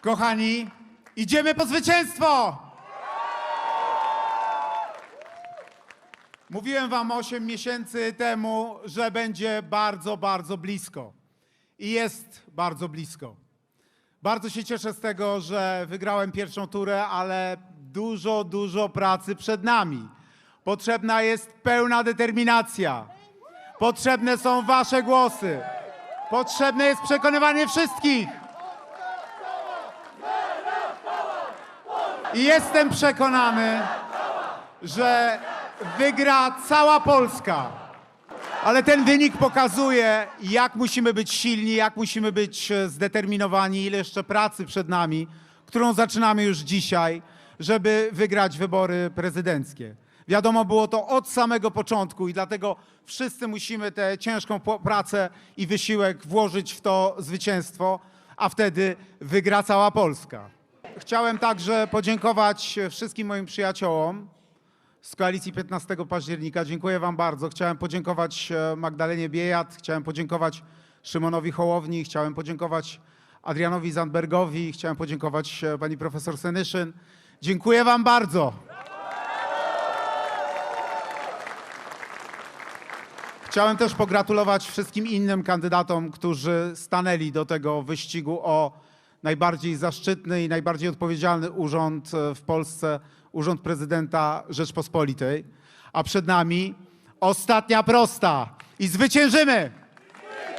Kochani, idziemy po zwycięstwo! Mówiłem wam 8 miesięcy temu, że będzie bardzo, bardzo blisko. I jest bardzo blisko. Bardzo się cieszę z tego, że wygrałem pierwszą turę, ale dużo, dużo pracy przed nami. Potrzebna jest pełna determinacja. Potrzebne są wasze głosy. Potrzebne jest przekonywanie wszystkich. I jestem przekonany, że wygra cała Polska. Ale ten wynik pokazuje, jak musimy być silni, jak musimy być e, zdeterminowani, ile jeszcze pracy przed nami, którą zaczynamy już dzisiaj, żeby wygrać wybory prezydenckie. Wiadomo było to od samego początku i dlatego wszyscy musimy tę ciężką pracę i wysiłek włożyć w to zwycięstwo, a wtedy wygra cała Polska. Chciałem także podziękować wszystkim moim przyjaciołom, z koalicji 15 października. Dziękuję Wam bardzo. Chciałem podziękować e, Magdalenie Biejat, chciałem podziękować Szymonowi Hołowni, chciałem podziękować Adrianowi Zandbergowi, chciałem podziękować e, pani profesor Senyszyn. Dziękuję Wam bardzo. Chciałem też pogratulować wszystkim innym kandydatom, którzy stanęli do tego wyścigu o najbardziej zaszczytny i najbardziej odpowiedzialny urząd e, w Polsce, urząd prezydenta Rzeczpospolitej. A przed nami ostatnia prosta i zwyciężymy!